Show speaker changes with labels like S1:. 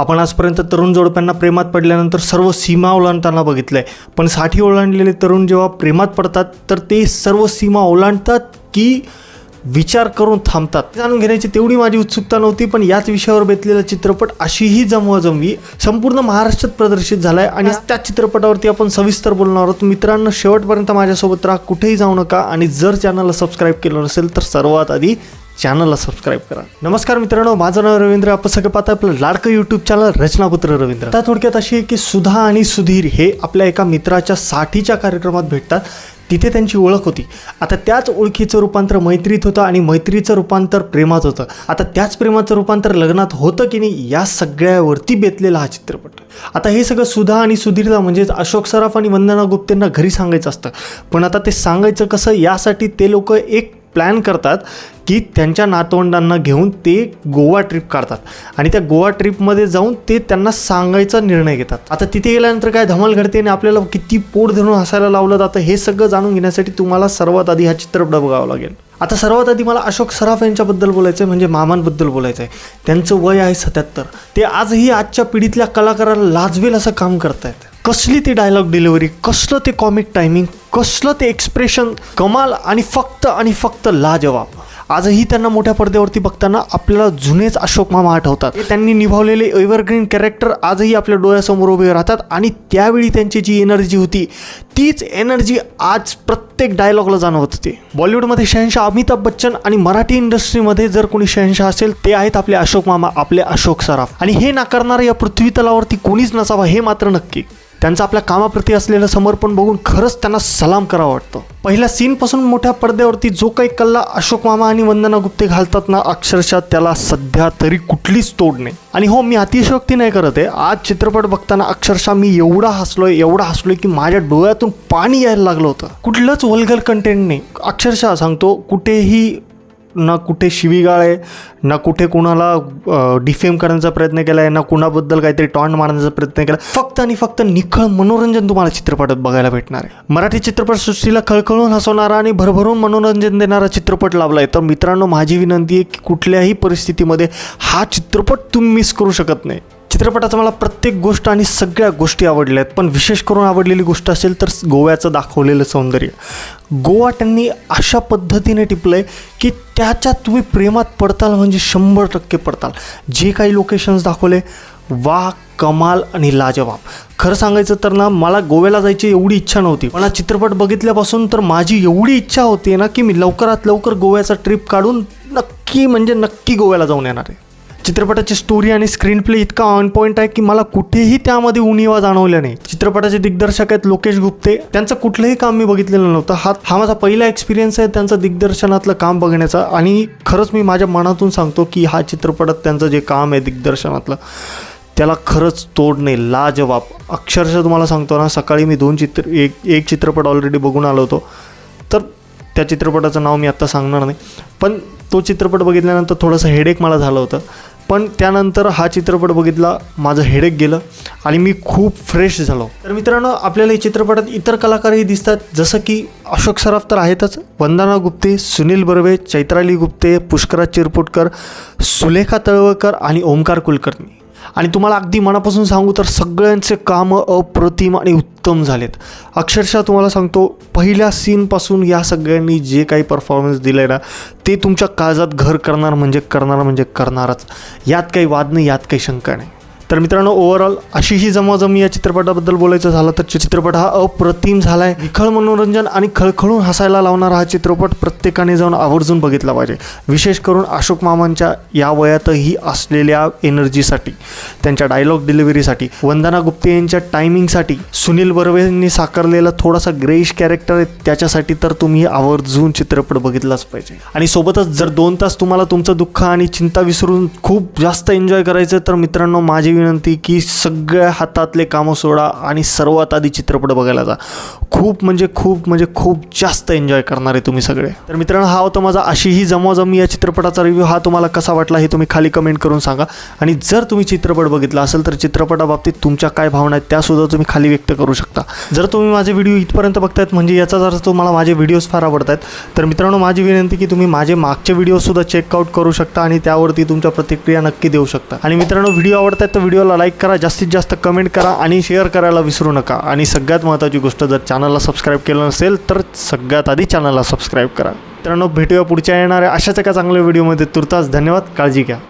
S1: आपण आजपर्यंत तरुण जोडप्यांना प्रेमात पडल्यानंतर सर्व सीमा ओलांडताना बघितलं आहे पण साठी ओलांडलेले तरुण जेव्हा प्रेमात पडतात तर ते सर्व सीमा ओलांडतात की विचार करून थांबतात. जाणून घेण्याची तेवढी माझी उत्सुकता नव्हती पण याच विषयावर बेतलेला चित्रपट अशीही जमवाजमवी संपूर्ण महाराष्ट्रात प्रदर्शित झालाय आणि त्याच चित्रपटावरती आपण सविस्तर बोलणार आहोत. मित्रांनो शेवटपर्यंत माझ्यासोबत राहा कुठेही जाऊ नका आणि जर चॅनलला सबस्क्राईब केलं नसेल तर सर्वात आधी चॅनलला सबस्क्राईब करा. नमस्कार मित्रांनो माझं नाव रवींद्र आपण सगळं पाहता आपलं लाडकं यूट्यूब चॅनल रचनापुत्र रवींद्र. आता थोडक्यात अशी आहे की सुधा आणि सुधीर हे आपल्या एका मित्राच्या साठीच्या कार्यक्रमात भेटतात. तिथे त्यांची ओळख होती. आता त्याच ओळखीचं रूपांतर मैत्रीत होतं आणि मैत्रीचं रूपांतर प्रेमात होतं. आता त्याच प्रेमाचं रूपांतर लग्नात होतं की नाही या सगळ्यावरती बेतलेला हा चित्रपट. आता हे सगळं सुधा आणि सुधीरला म्हणजेच अशोक सराफ आणि वंदना गुप्तेंना घरी सांगायचं असतं. पण आता ते सांगायचं कसं यासाठी ते लोक एक प्लॅन करतात की त्यांच्या नातवंडांना घेऊन ते गोवा ट्रिप काढतात. आणि त्या गोवा ट्रिपमध्ये जाऊन ते त्यांना सांगायचा निर्णय घेतात. आता तिथे गेल्यानंतर काय धमाल घडते आणि आपल्याला किती पोट धरून हसायला लावलं जातं हे सगळं जाणून घेण्यासाठी तुम्हाला सर्वात आधी हा चित्रपट बघावा लागेल. आता सर्वात आधी मला अशोक सराफ यांच्याबद्दल बोलायचं आहे म्हणजे मामांबद्दल बोलायचं आहे त्यांचं वय आहे सत्याहत्तर. ते आजही आजच्या पिढीतल्या कलाकाराला लाजवेल असं काम करतायत. कसली ती डायलॉग डिलिव्हरी कसलं ते कॉमिक टायमिंग कसलं ते एक्सप्रेशन कमाल आणि फक्त आणि फक्त लाजवाब. आजही त्यांना मोठ्या पडद्यावरती बघताना आपल्याला जुनेच अशोक मामा आठवतात. त्यांनी निभावलेले एव्हरग्रीन कॅरेक्टर आजही आपल्या डोळ्यासमोर उभे राहतात आणि त्यावेळी त्यांची जी एनर्जी होती तीच एनर्जी आज प्रत्येक डायलॉगला जाणवत होती. बॉलिवूडमध्ये शहनशाह अमिताभ बच्चन आणि मराठी इंडस्ट्रीमध्ये जर कोणी शहनशाह असेल ते आहेत आपले अशोक मामा आपले अशोक सराफ. आणि हे नाकारणारं या पृथ्वी तलावरती कोणीच नसावं हे मात्र नक्की. त्यांचं आपल्या कामाप्रती असलेलं समर्पण बघून खरंच त्यांना सलाम करावं वाटतं. पहिल्या सीनपासून मोठ्या पडद्यावरती जो काही कल्ला अशोक मामा आणि वंदना गुप्ते घालतात ना अक्षरशः त्याला सध्या तरी कुठलीच तोड नाही. आणि हो मी अतिशयोक्ती नाही करत आहे. आज चित्रपट बघताना अक्षरशः मी एवढा हसलोय एवढा हसलोय की माझ्या डोळ्यातून पाणी यायला लागलं होतं. कुठलंच वल्गर कंटेंट नाही. अक्षरशः सांगतो कुठेही ना कुठे शिवीगाळ आहे ना कुठे कुणाला डिफेम करण्याचा प्रयत्न केला आहे ना कुणाबद्दल काहीतरी टॉन्ट मारण्याचा प्रयत्न केला फक्त आणि फक्त निखळ मनोरंजन तुम्हाला चित्रपटात बघायला भेटणार आहे. मराठी चित्रपटसृष्टीला खळखळून हसवणारा आणि भरभरून मनोरंजन देणारा चित्रपट लाभला आहे तर मित्रांनो माझी विनंती आहे की कुठल्याही परिस्थितीमध्ये हा चित्रपट तुम्ही मिस करू शकत नाही. चित्रपटाचं मला प्रत्येक गोष्ट आणि सगळ्या गोष्टी आवडल्या आहेत. पण विशेष करून आवडलेली गोष्ट असेल तर गोव्याचं दाखवलेलं सौंदर्य. गोवा त्यांनी अशा पद्धतीने टिपलं आहे की त्याच्यात तुम्ही प्रेमात पडताल म्हणजे शंभर टक्के पडताल. जे काही लोकेशन्स दाखवले वा कमाल आणि लाजवाब. खरं सांगायचं तर ना मला गोव्याला जायची एवढी इच्छा नव्हती. पण हा चित्रपट बघितल्यापासून तर माझी एवढी इच्छा होती ना की मी लवकरात लवकर गोव्याचा ट्रिप काढून नक्की म्हणजे नक्की गोव्याला जाऊन येणार आहे. चित्रपटाची स्टोरी आणि स्क्रीन प्ले इतका ऑन पॉईंट आहे की मला कुठेही त्यामध्ये उणीवा जाणवल्या नाही. चित्रपटाचे दिग्दर्शक आहेत लोकेश गुप्ते. त्यांचं कुठलंही काम मी बघितलेलं नव्हतं. हा हा माझा पहिला एक्सपिरियन्स आहे त्यांचं दिग्दर्शनातलं काम बघण्याचा. आणि खरंच मी माझ्या मनातून सांगतो की हा चित्रपटात त्यांचं जे काम आहे दिग्दर्शनातलं त्याला खरंच तोड नाही लाजवाब. अक्षरशः तुम्हाला सांगतो ना सकाळी मी दोन चित्र एक एक चित्रपट ऑलरेडी बघून आलो होतो. तर त्या चित्रपटाचं नाव मी आत्ता सांगणार नाही. पण तो चित्रपट बघितल्यानंतर थोडंसं हेडेक मला झालं होतं. पण त्यानंतर हा चित्रपट बघितला माझं हेडेक गेलं आणि मी खूप फ्रेश झालो. तर मित्रांनो आपल्याला या चित्रपटात इतर कलाकारही दिसतात जसं की अशोक सराफ तर आहेतच. वंदना गुप्ते सुनील बर्वे चैत्राली गुप्ते पुष्कराज चिरपुटकर सुलेखा तळवळकर आणि ओमकार कुलकर्णी. आणि तुम्हाला अगदी मनापासून सांगू तर सगळ्यांचे कामं अप्रतिम आणि उत्तम झालेत. अक्षरशः तुम्हाला सांगतो पहिल्या सीनपासून या सगळ्यांनी जे काही परफॉर्मन्स दिलं आहे ना ते तुमच्या काळजात घर करणार म्हणजे करणार म्हणजे करणारच. यात काही वाद नाही यात काही शंका नाही. तर मित्रांनो ओव्हरऑल अशी ही जमाजमी या चित्रपटाबद्दल बोलायचं झालं तर चित्रपट हा अप्रतिम झाला आहे विखळ मनोरंजन आणि खळखळून हसायला लावणारा हा चित्रपट प्रत्येकाने जाऊन आवर्जून बघितला पाहिजे. विशेष करून अशोक मामांच्या या वयातही असलेल्या एनर्जीसाठी त्यांच्या डायलॉग डिलिव्हरीसाठी वंदना गुप्ते यांच्या टायमिंगसाठी सुनील बर्वेंनी साकारलेला थोडासा ग्रेश कॅरेक्टर आहे त्याच्यासाठी तर तुम्ही आवर्जून चित्रपट बघितलाच पाहिजे. आणि सोबतच जर दोन तास तुम्हाला तुमचं दुःख आणि चिंता विसरून खूप जास्त एन्जॉय करायचं तर मित्रांनो माझी विनंती की सगळ्या हातातले कामं सोडा आणि सर्वात आधी चित्रपट बघायला जा. खूप म्हणजे खूप म्हणजे खूप जास्त एन्जॉय करणार आहे तुम्ही सगळे. तर मित्रांनो हा होता माझा अशी ही जमवाजमी या चित्रपटाचा रिव्ह्यू हा तुम्हाला कसा वाटला हे तुम्ही खाली कमेंट करून सांगा. आणि जर तुम्ही चित्रपट बघितला असेल तर चित्रपटाबाबतीत तुमच्या काय भावना आहेत त्यासुद्धा तुम्ही खाली व्यक्त करू शकता. जर तुम्ही माझे व्हिडिओ इथपर्यंत बघतायत म्हणजे याचाच अर्थ तुम्हाला माझे व्हिडिओज फार आवडत आहेत तर मित्रांनो माझी विनंती की तुम्ही माझे मागचे व्हिडिओसुद्धा चेकआउट करू शकता आणि त्यावरती तुमच्या प्रतिक्रिया नक्की देऊ शकता. आणि मित्रांनो व्हिडिओ आवडतात तर व्हिडिओला लाईक करा जास्तीत जास्त कमेंट करा आणि शेअर करायला विसरू नका. आणि सगळ्यात महत्त्वाची गोष्ट जर चॅनलला सबस्क्राईब केलं नसेल तर सगळ्यात आधी चॅनलला सबस्क्राईब करा. मित्रांनो भेटूया पुढच्या येणाऱ्या अशाच एका चांगल्या व्हिडिओमध्ये. तुर्तास धन्यवाद काळजी घ्या.